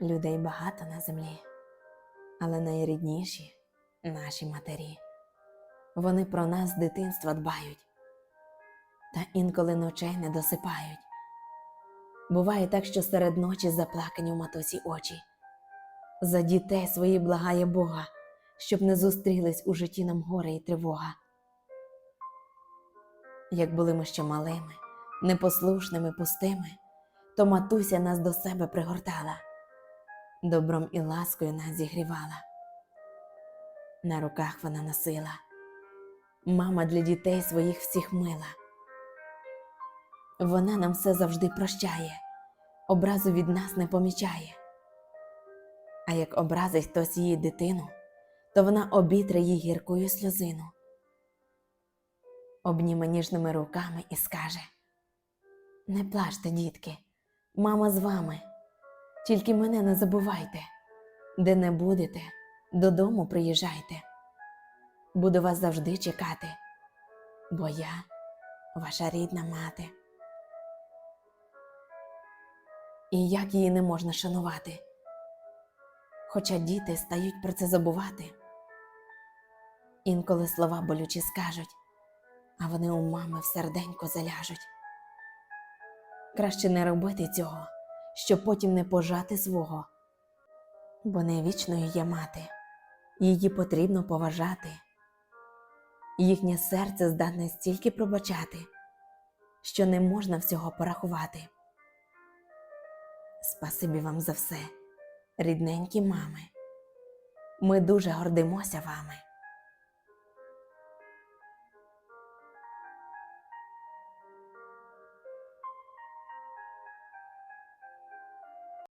Людей багато на землі, але найрідніші наші матері. Вони про нас з дитинства дбають, та інколи ночей не досипають. Буває так, що серед ночі заплакані у матусі очі. За дітей свої благає Бога, щоб не зустрілись у житті нам горе і тривога. Як були ми ще малими, непослушними, пустими, то матуся нас до себе пригортала, добром і ласкою нас зігрівала. На руках вона носила, мама для дітей своїх всіх мила. Вона нам все завжди прощає, образу від нас не помічає. А як образить хтось її дитину, то вона обітре їй гіркою сльозину. Обніме ніжними руками і скаже: Не плачте, дітки, мама з вами, тільки мене не забувайте, де не будете, додому приїжджайте. Буду вас завжди чекати, бо я ваша рідна мати. І як її не можна шанувати, хоча діти стають про це забувати. Інколи слова болючі скажуть, а вони у мами в серденько заляжуть. Краще не робити цього, щоб потім не пожати свого, бо не вічною є мати, її потрібно поважати. Їхнє серце здатне стільки пробачати, що не можна всього порахувати. Спасибі вам за все, рідненькі мами. Ми дуже гордимося вами.